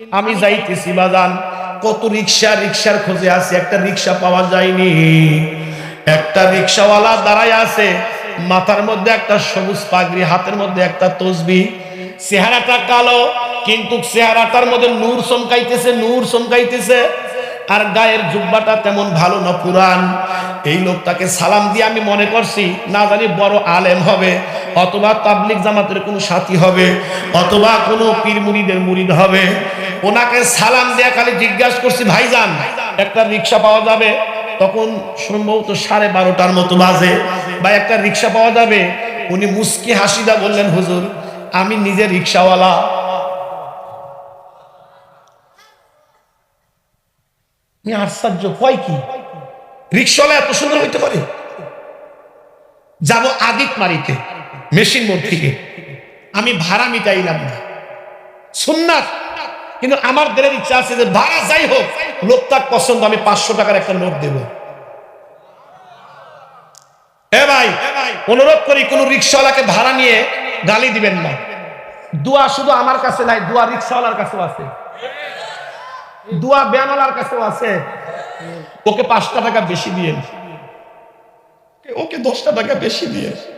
আমি যাইতেছি বাজান। কত রিক্সা, রিক্সার খোঁজে আছে, একটা রিক্সা পাওয়া যায়নি। একটা রিক্সাওয়ালা দাঁড়ায় আছে, মাথার মধ্যে একটা সবুজ পাগড়ি, হাতের মধ্যে একটা তসবি। চেহারাটা কালো, কিন্তু চেহারাটার মধ্যে নূর চমকাইতেছে নূর চমকাইতেছে। আর গায়ের জুব্বাটা তেমন ভালো না পুরান। এই লোকটাকে সালাম দিয়ে আমি মনে করছি, না জানি বড় আলেম হবে। অথবা তাবলিক জামাতের কোনো সাথী হবে, অথবা কোনো পীর মুরিদের মুরিদ হবে। ওনাকে সালাম দেয়া খালি জিজ্ঞাসা করছি, ভাইজান, একটা রিক্সা পাওয়া যাবে? তখন সম্ভবত সাড়ে বারোটার মতো বাজে। বা একটা রিক্সা পাওয়া যাবে? উনি মুস্কি হাসিদা বললেন, হুজুর, আমি নিজে রিক্সাওয়ালা। আশ্চর্য, কয় কি? রিক্সাওয়ালা এত সুন্দর হইতে পারে? যাব আদিত মারিতে। মেশিন মোড় থেকে। আমি ভাড়া মিটাইলাম না। সুন্নাত। কিন্তু আমার দেরের ইচ্ছা আছে যে ভাড়া যাই হোক লোকটার পছন্দ, আমি পাঁচশো টাকার একটা নোট দেব। অনুরোধ করি কোন রিক্সাওয়ালাকে ভাড়া নিয়ে গালি দিবেন না। দোয়া শুধু আমার কাছে নাই, দোয়া রিক্সাওয়ালার কাছেও আছে। দোয়া ব্যানওয়ালার কাছেও আছে। ওকে পাঁচটা টাকা বেশি দিয়ে। ওকে দশটা টাকা বেশি দিয়ে।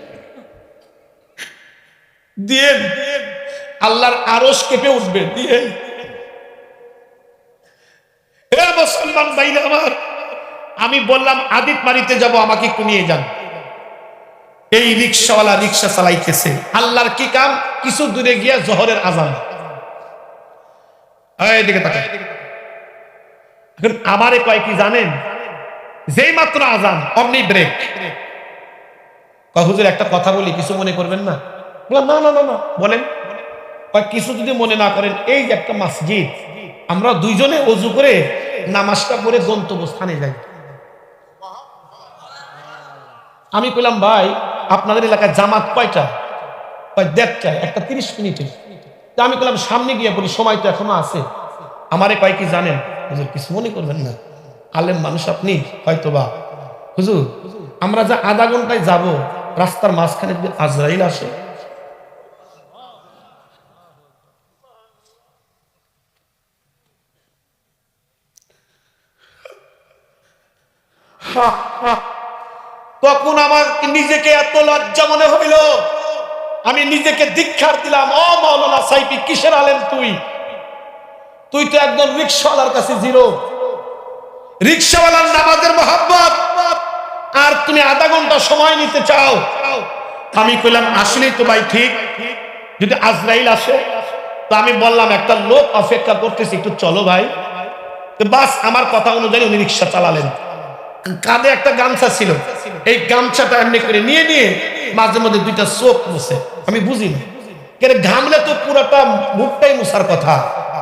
দিয়ে আল্লাহর আরস কেঁপে উঠবে। দিয়ে। মুসলমান আমার, আমি বললাম, আদিত মারিতে যাব, আমাকে একটু নিয়ে যান। এই রিক্সাওয়ালা রিক্সা চালাইতেছে। আল্লাহর কি কাম? কিছু দূরে গিয়া জহরের আজান। আমারে কয় কি জানেন? যেই মাত্র আজান, অমনি ব্রেক হুজুর, একটা কথা বলি, কিছু মনে করবেন না? না না না না। বলেন কিছু যদি মনে না করেন, এই যে একটা মসজিদ, আমরা দুইজনে অজু করে নামাজটা পড়ে গন্তব্যস্থানে যাই। আমি কইলাম, ভাই, আপনাদের এলাকায় জামাত কয়টা? কয় দেড়টা একটা তিরিশ মিনিটে। তা আমি কইলাম, সামনে গিয়ে বলি, সময় তো এখনও আছে। আমারে কয়, কি জানেন? হুজুর, কিছু মনে করবেন না। আলেম মানুষ আপনি হয়তো বা হুজুর, আমরা যা আধা ঘন্টায় যাব, রাস্তার মাঝখানে যদি আজরাইল আসে তখন আমার নিজেকে এত লজ্জা মনে হইল। আমি নিজেকে দীক্ষার দিলাম, ও মৌলানা সাইফি, কিসের আলেম তুই? তুই তো একদম রিক্সাওয়ালার কাছে জিরো। রিক্সাওয়ালার নামাজের মহাব্বত। আর তুমি আধা ঘণ্টা সময় নিতে চাও। আমি কইলাম, আসলেই তো ভাই ঠিক। যদি আজরাইল আসে, তো আমি বললাম, একটা লোক অপেক্ষা করতেছি, একটু চলো ভাই। বাস, আমার কথা অনুযায়ী উনি রিক্সা চালালেন। কাঁধে একটা গামছা ছিল। এই গামছাটা এমনি করে নিয়ে নিয়ে মাঝে মধ্যে দুইটা চোখ মুছে। আমি বুঝি না কেন ঘামলে তো পুরোটা মুখটাই মুছার কথা।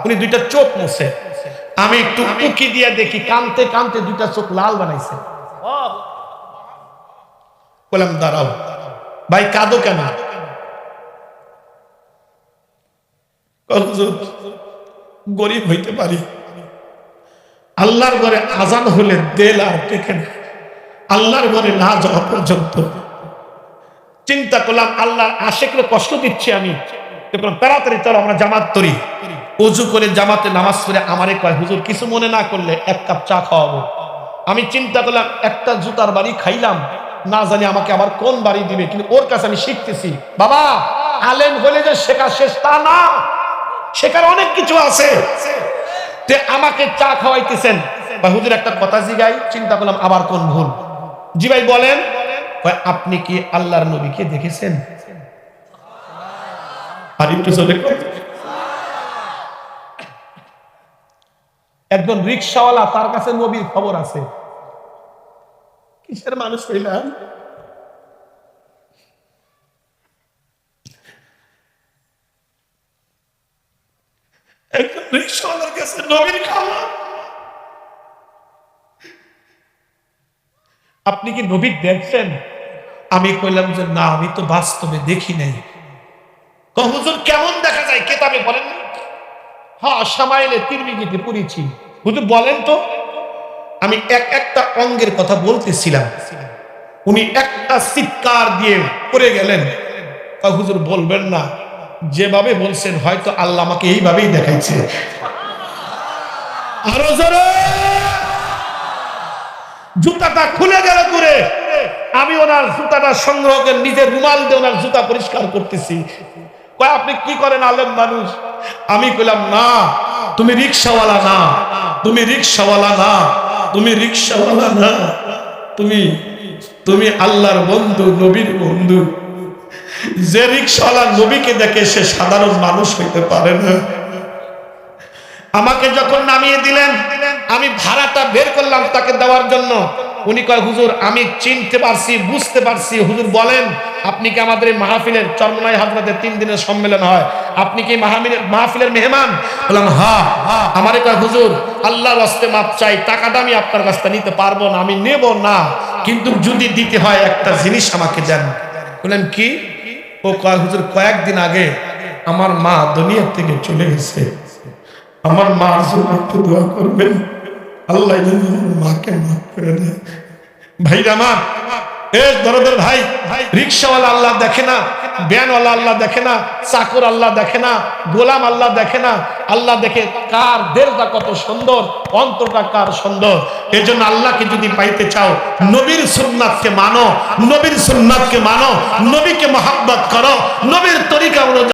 উনি দুইটা চোখ মুছে। আমি একটু উকি দিয়ে দেখি, কানতে কানতে দুইটা চোখ লাল বানাইছে। বললাম, দাঁড়াও, ভাই কাঁদো কেন? গরিব হইতে পারি। আল্লাহর ঘরে আজান হলে দেল আর টেকে না। আল্লাহর ঘরে না যাওয়া পর্যন্ত। চিন্তা করলাম, আল্লাহর আশেকরে কষ্ট দিচ্ছি আমি। তাড়াতাড়ি চলো, আমরা জামাত করি। উজু করে জামাতে নামাজ পড়ে আমারে কয়, হুজুর, কিছু মনে না করলে এক কাপ চা খাওয়াবো। আমি চিন্তা করলাম, একটা জুতার বাড়ি খাইলাম। না জানি আমাকে আবার কোন বাড়ি দিবে, কিন্তু ওর কাছে আমি শিখতেছি। বাবা, আলেম হলে যে শেখা শেষ তা না। শেখার অনেক কিছু আছে। তে আমাকে চা খাওয়াইতেছেন। বা হুজুর একটা কথা জিগাই, চিন্তা করলাম আবার কোন ভুল। জি ভাই, বলেন। আপনি কি আল্লাহর নবীকে দেখেছেন? আর একটু কয়। একজন রিক্সাওয়ালা, তার কাছে নবীর খবর আছে। কিসের মানুষ হইলাম? রিক্সাওয়ালার কাছে নবীর আপনি কি নবী দেখছেন? আমি কইলাম যে, না, আমি তো বাস্তবে দেখি নাই। হুজুর কেমন দেখা যায় কেতাবে বলেন? হ্যাঁ সামাইলে তিরমিজিতে পড়েছি। হুজুর বলেন তো, আমি এক একটা অঙ্গের কথা বলতেছিলাম। উনি একটা চিৎকার দিয়ে পড়ে গেলেন। হুজুর বলবেন না। যেভাবে বলছেন, হয়তো আল্লাহ আমাকে এইভাবেই দেখাইছে। আরও জোরে! জুতাটা খুলে গেল দূরে। আমি ওনার জুতাটা সংগ্রহ করে নিজের রুমাল দিয়ে ওনার জুতা পরিষ্কার করতেছি। কয়, আপনি কি করেন, আলেম মানুষ? আমি কইলাম, না, তুমি রিক্সাওয়ালা না। তুমি রিক্সাওয়ালা না। তুমি রিক্সাওয়ালা না। তুমি তুমি আল্লাহর বন্ধু, নবীর বন্ধু। যে রিক্সাওয়ালা নবীকে দেখে সে সাধারণ মানুষ হইতে পারে না। আমাকে যখন নামিয়ে দিলেন, আমি ভাড়াটা বের করলাম তাকে দেওয়ার জন্য। উনি কয়, হুজুর, আমি চিনতে পারছি, বুঝতে পারছি। হুজুর বলেন, আপনি কি আমাদের এই মাহফিলের চরমনাই হাজরাতের তিন দিনের সম্মেলন হয়? আপনি কি মাহফিলের মাহফিলের মেহমান? বললাম হ্যাঁ আমারে কয়, হুজুর, আল্লাহর হস্তে মাপ চাই, টাকাটা আমি আপনার কাছ থেকে নিতে পারব না, আমি নেব না। কিন্তু যদি দিতে হয় একটা জিনিস আমাকে দেন। বললেন, কি? ও হুজুর, কয়েকদিন আগে আমার মা দুনিয়ার থেকে চলে গেছে। আমার মার জন্য একটু দোয়া করবেন। আল্লাহ মাকে মাফ করে দেয়। ভাইরা আমার, এ দরদের ভাই, রিক্সাওয়ালা আল্লাহ দেখে না ব্যানওয়ালা আল্লাহ দেখে না, চাকর আল্লাহ দেখে না, গোলাম আল্লাহ দেখে না, আল্লাহ দেখে কার দেহটা কত সুন্দর, অন্তরটা কার সুন্দর। এই জন্য আল্লাহকে যদি পাইতে চাও, নবীর সুন্নাতকে মানো, নবীর সুন্নাতকে মানো, নবীকে মহাব্বত করো, নবীর তরিকা অনুযায়ী